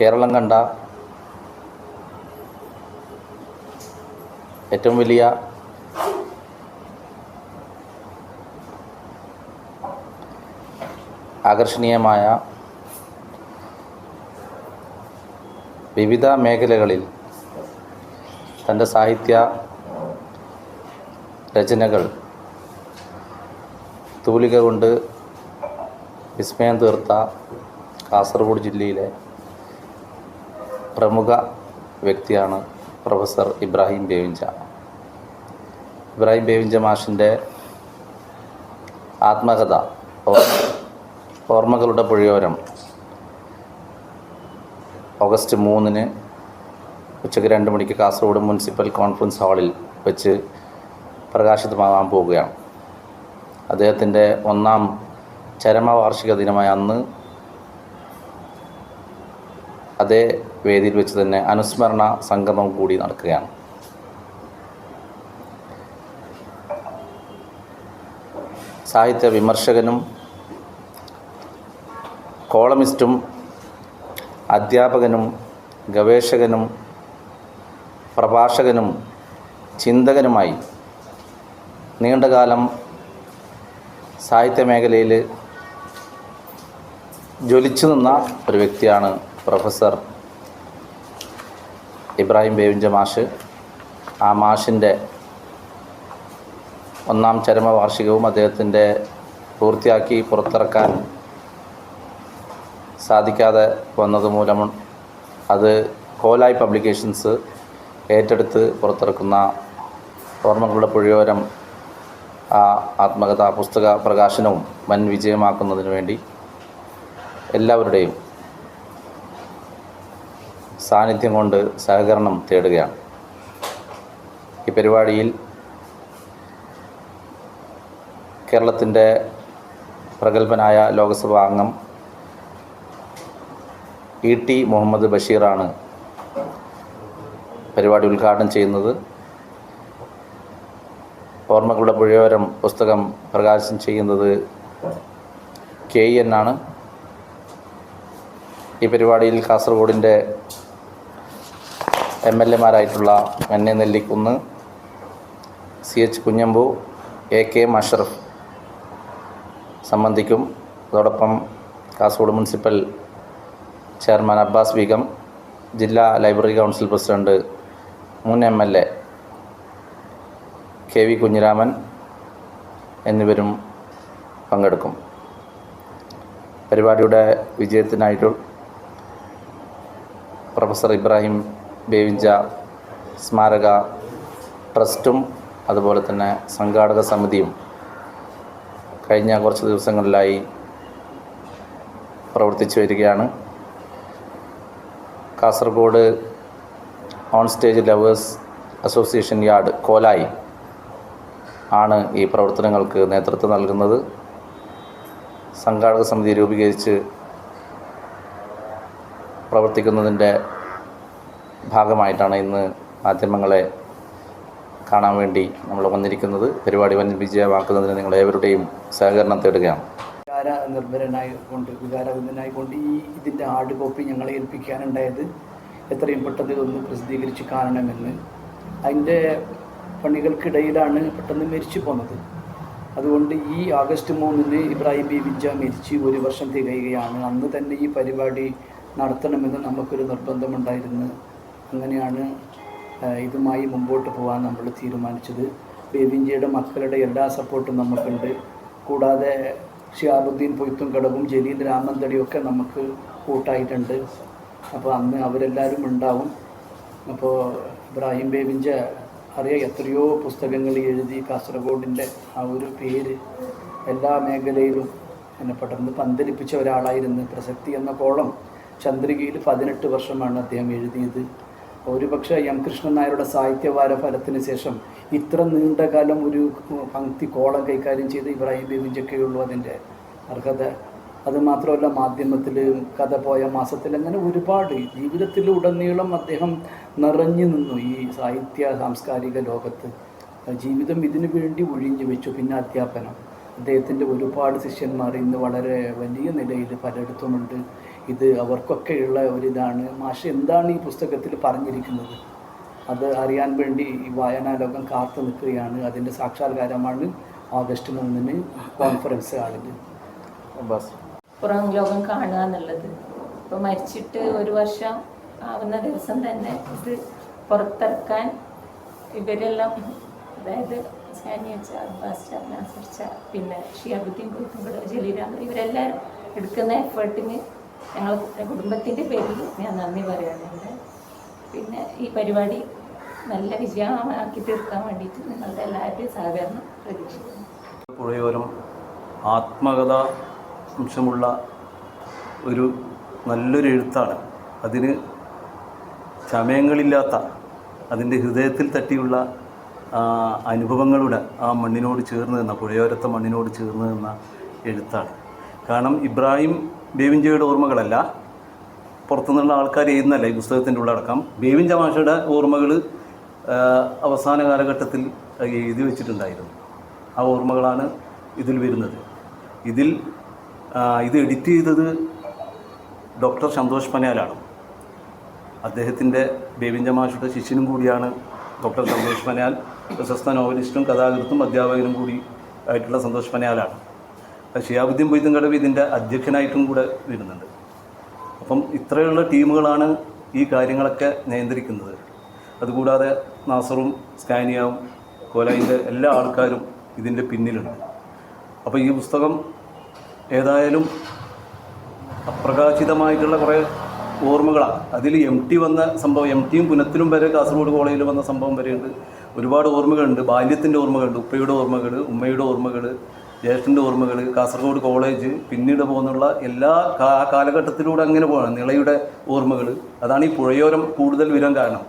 കേരളം കണ്ട ഏറ്റവും വലിയ ആകർഷണീയമായ വിവിധ മേഖലകളിൽ തന്റെ സാഹിത്യ രചനകൾ തൂലിക കൊണ്ട് വിസ്മയം തീർത്ത കാസർഗോഡ് ജില്ലയിലെ പ്രമുഖ വ്യക്തിയാണ് പ്രൊഫസർ ഇബ്രാഹിം ബേവിഞ്ച. ഇബ്രാഹിം ബേവിഞ്ച മാഷിന്റെ ആത്മകഥ ഓർമ്മകളുടെ പുഴയോരം ഓഗസ്റ്റ് മൂന്നിന് ഉച്ചയ്ക്ക് രണ്ട് മണിക്ക് കാസർഗോഡ് മുനിസിപ്പൽ കോൺഫറൻസ് ഹാളിൽ വെച്ച് പ്രകാശിതമാകാൻ പോവുകയാണ്. അദ്ദേഹത്തിന്റെ ഒന്നാം ചരമവാർഷിക ദിനമായ അന്ന് അതേ വേദിയിൽ വെച്ച് തന്നെ അനുസ്മരണ സംഗമം കൂടി നടക്കുകയാണ്. സാഹിത്യ വിമർശകനും കോളമിസ്റ്റും അധ്യാപകനും ഗവേഷകനും പ്രഭാഷകനും ചിന്തകനുമായി നീണ്ടകാലം സാഹിത്യ മേഖലയിൽ ജ്വലിച്ചു നിന്ന ഒരു വ്യക്തിയാണ് പ്രൊഫസർ ഇബ്രാഹിം ബേവിഞ്ച മാഷ് ആ മാഷിന്റെ ഒന്നാം ചരമവാർഷികവും അദ്ദേഹത്തിന്റെ പൂർത്തിയാക്കി പുറത്തിറക്കാൻ സാധിക്കാതെ വന്നത് മൂലം അത് കോലായ് പബ്ലിക്കേഷൻസ് ഏറ്റെടുത്ത് പുറത്തിറക്കുന്ന ഓർമ്മകളുടെ പുഴയോരം ആ ആത്മകഥാ പുസ്തക പ്രകാശനവും വൻ വിജയമാക്കുന്നതിന് വേണ്ടി എല്ലാവരുടെയും സാന്നിധ്യം കൊണ്ട് സഹകരണം തേടുകയാണ്. ഈ പരിപാടിയിൽ കേരളത്തിന്റെ പ്രഗത്ഭനായ ലോക്സഭാ അംഗം ഇ ടി മുഹമ്മദ് ബഷീറാണ് പരിപാടി ഉദ്ഘാടനം ചെയ്യുന്നത്. ഓർമ്മകളുടെ പുഴയോരം പുസ്തകം പ്രകാശനം ചെയ്യുന്നത് കെ എൻ ആണ്. ഈ പരിപാടിയിൽ കാസർഗോഡിന്റെ M L എമാരായിട്ടുള്ള N A Nellikunnu C H Kunhambu A K M സംബന്ധിക്കും. അതോടൊപ്പം കാസർഗോഡ് മുനിസിപ്പൽ ചെയർമാൻ അബ്ബാസ് ബീഗം ജില്ലാ ലൈബ്രറി കൗൺസിൽ പ്രസിഡന്റ് മുൻ M L A K V Kunhiraman എന്നിവരും പങ്കെടുക്കും. പരിപാടിയുടെ വിജയത്തിനായിട്ട് പ്രൊഫസർ ഇബ്രാഹിം ബേവിഞ്ച സ്മാരക ട്രസ്റ്റും അതുപോലെ തന്നെ സംഘാടക സമിതിയും കഴിഞ്ഞ കുറച്ച് ദിവസങ്ങളിലായി പ്രവർത്തിച്ചു വരികയാണ്. Kasaragod on stage lovers association yard Kolayi ആണ് ഈ പ്രവർത്തനങ്ങൾക്ക് നേതൃത്വം നൽകുന്നത്. സംഘാടക സമിതി രൂപീകരിച്ച് പ്രവർത്തിക്കുന്നതിന്റെ ഭാഗമായിട്ടാണ് ഇന്ന് മാധ്യമങ്ങളെ കാണാൻ വേണ്ടി നമ്മൾ വന്നിരിക്കുന്നത്. പരിപാടി വൻ വിജയമാക്കുന്നതിന് നിങ്ങൾ ഏവരുടെയും സഹകരണം തേടുകയാണ്. വികാര നിർഭരനായി കൊണ്ട് വികാരവിന്ദനായി കൊണ്ട് ഈ ഇതിന്റെ ഹാർഡ് കോപ്പി ഞങ്ങളെ ഏൽപ്പിക്കാനുണ്ടായത് എത്രയും പെട്ടെന്ന് ഇതൊന്ന് പ്രസിദ്ധീകരിച്ച് കാണണമെന്ന്. അതിന്റെ പണികൾക്കിടയിലാണ് പെട്ടെന്ന് മരിച്ചു പോന്നത്. അതുകൊണ്ട് ഈ ആഗസ്റ്റ് മൂന്നിന് ഇബ്രാഹിം ബി. വിജ മരിച്ച് ഒരു വർഷം തികയുകയാണ്. അന്ന് തന്നെ ഈ പരിപാടി നടത്തണമെന്ന് നമുക്കൊരു നിർബന്ധമുണ്ടായിരുന്നു. അങ്ങനെയാണ് ഇതുമായി മുമ്പോട്ട് പോകാൻ നമ്മൾ തീരുമാനിച്ചത്. ബേബിഞ്ചിയുടെ മക്കളുടെ എല്ലാ സപ്പോർട്ടും നമുക്കുണ്ട്. കൂടാതെ ഷിയാബുദ്ദീൻ പൊയ്ത്തും കടവും ജലീൽ രാമന്തടിയൊക്കെ നമുക്ക് കൂട്ടായിട്ടുണ്ട്. അപ്പോൾ അന്ന് അവരെല്ലാവരും ഉണ്ടാവും. അപ്പോൾ ഇബ്രാഹിം ബേബിൻജ അറിയാം എത്രയോ പുസ്തകങ്ങൾ എഴുതി കാസർഗോഡിന്റെ ആ ഒരു പേര് എല്ലാ മേഖലയിലും എന്നെ പെട്ടെന്ന് പന്തലിപ്പിച്ച ഒരാളായിരുന്നു പ്രസക്തി എന്ന കോളം ചന്ദ്രികയിൽ പതിനെട്ട് വർഷമാണ് അദ്ദേഹം എഴുതിയത്. ഒരുപക്ഷെ എം കൃഷ്ണൻ നായരുടെ സാഹിത്യവാര ഫലത്തിന് ശേഷം ഇത്ര നീണ്ടകാലം ഒരു പങ്ക്തി കോളം കൈകാര്യം ചെയ്ത് ഇബ്രാഹിം ബേബിഞ്ചൊക്കെയുള്ളൂ അതിന്റെ അർഹത. അത് മാത്രമല്ല മാധ്യമത്തിൽ കഥ പോയ മാസത്തിൽ അങ്ങനെ ഒരുപാട് ജീവിതത്തിൽ ജീവിതത്തിലുടനീളം അദ്ദേഹം നിറഞ്ഞു നിന്നു ഈ സാഹിത്യ സാംസ്കാരിക ലോകത്ത്. ജീവിതം ഇതിനു വേണ്ടി ഒഴിഞ്ഞു വെച്ചു. പിന്നെ അധ്യാപനം. അദ്ദേഹത്തിന്റെ ഒരുപാട് ശിഷ്യന്മാർ ഇന്ന് വളരെ വലിയ നിലയിൽ പലയിടത്തുമുണ്ട്. ഇത് അവർക്കൊക്കെയുള്ള ഒരിതാണ്. മാഷ് എന്താണ് ഈ പുസ്തകത്തിൽ പറഞ്ഞിരിക്കുന്നത്? അത് അറിയാൻ വേണ്ടി ഈ വായനാലോകം കാത്തു നിൽക്കുകയാണ്. അതിന്റെ സാക്ഷാത്കാരമാണ് ഓഗസ്റ്റ് മൂന്നിന് കോൺഫറൻസ് ആളിൽ അബ്ബാസ്. പുറം ലോകം കാണുക എന്നുള്ളത്. ഇപ്പോൾ മരിച്ചിട്ട് ഒരു വർഷം ആവുന്ന ദിവസം തന്നെ ഇത് പുറത്തിറക്കാൻ ഇവരെല്ലാം അതായത് സാനി അബ്ബാസ് ചാ, നാസിർ ചാ, പിന്നെ ഷിയാബുദ്ദീൻ കുത്തുമ്പോൾ ജലീലാമർ ഇവരെല്ലാവരും എടുക്കുന്ന എഫേർട്ടിന് ഞങ്ങൾ കുടുംബത്തിന്റെ പേരിൽ ഞാൻ നന്ദി പറയാനുണ്ട് പിന്നെ ഈ പരിപാടി നല്ല വിജയമാക്കി തീർക്കാൻ വേണ്ടിയിട്ട് നിങ്ങളുടെ എല്ലാവരുടെയും സഹകരണം പ്രതീക്ഷിക്കുന്നു. പുഴയോരം ആത്മകഥ അംശമുള്ള ഒരു നല്ലൊരു എഴുത്താണ്. അതിന് ചമയങ്ങളില്ലാത്ത അതിന്റെ ഹൃദയത്തിൽ തട്ടിയുള്ള അനുഭവങ്ങളുടെ ആ മണ്ണിനോട് ചേർന്ന് നിന്ന പുഴയോരത്തെ മണ്ണിനോട് ചേർന്ന് നിന്ന എഴുത്താണ്. കാരണം ഇബ്രാഹിം ബേവിഞ്ചയുടെ ഓർമ്മകളല്ല. പുറത്തുനിന്നുള്ള ആൾക്കാർ എഴുതുന്നല്ല ഈ പുസ്തകത്തിന്റെ ഉള്ളടക്കം. ബേവിഞ്ച മാഷയുടെ ഓർമ്മകൾ അവസാന കാലഘട്ടത്തിൽ എഴുതി വെച്ചിട്ടുണ്ടായിരുന്നു. ആ ഓർമ്മകളാണ് ഇതിൽ വരുന്നത്. ഇതിൽ ഇത് എഡിറ്റ് ചെയ്തത് ഡോക്ടർ സന്തോഷ് പനയാലാണ് അദ്ദേഹത്തിന്റെ ബേബിൻ ജമാഷയുടെ ശിഷ്യനും കൂടിയാണ് ഡോക്ടർ സന്തോഷ് പനയാൽ പ്രശസ്ത നോവലിസ്റ്റും കഥാകൃത്തും അധ്യാപകനും കൂടി ആയിട്ടുള്ള സന്തോഷ് പനയാലാണ് ഷിയാബുദ്ദീൻ ബൊയ്ത്തുംകടവ് ഇതിന്റെ അധ്യക്ഷനായിട്ടും കൂടെ വരുന്നുണ്ട്. അപ്പം ഇത്രയുള്ള ടീമുകളാണ് ഈ കാര്യങ്ങളൊക്കെ നിയന്ത്രിക്കുന്നത്. അതുകൂടാതെ നാസറും സ്കാനിയാവും കോലായിന്റെ എല്ലാ ആൾക്കാരും ഇതിന്റെ പിന്നിലുണ്ട്. അപ്പോൾ ഈ പുസ്തകം ഏതായാലും അപ്രകാശിതമായിട്ടുള്ള കുറേ ഓർമ്മകളാണ് അതിൽ എം ടി വന്ന സംഭവം എം ടിയും പുനത്തിലും വരെ കാസർഗോഡ് കോളേജിൽ വന്ന സംഭവം വരെയുണ്ട്. ഒരുപാട് ഓർമ്മകളുണ്ട്. ബാല്യത്തിന്റെ ഓർമ്മകളുണ്ട്. ഉപ്പയുടെ ഓർമ്മകൾ ഉമ്മയുടെ ഓർമ്മകൾ ജ്യേഷ്ഠന്റെ ഓർമ്മകൾ കാസർഗോഡ് കോളേജ് പിന്നീട് പോകുന്നുള്ള എല്ലാ കാലഘട്ടത്തിലൂടെ അങ്ങനെ പോകണം നിളയുടെ ഓർമ്മകൾ അതാണ് ഈ പുഴയോരം കൂടുതൽ വരാൻ കാരണം.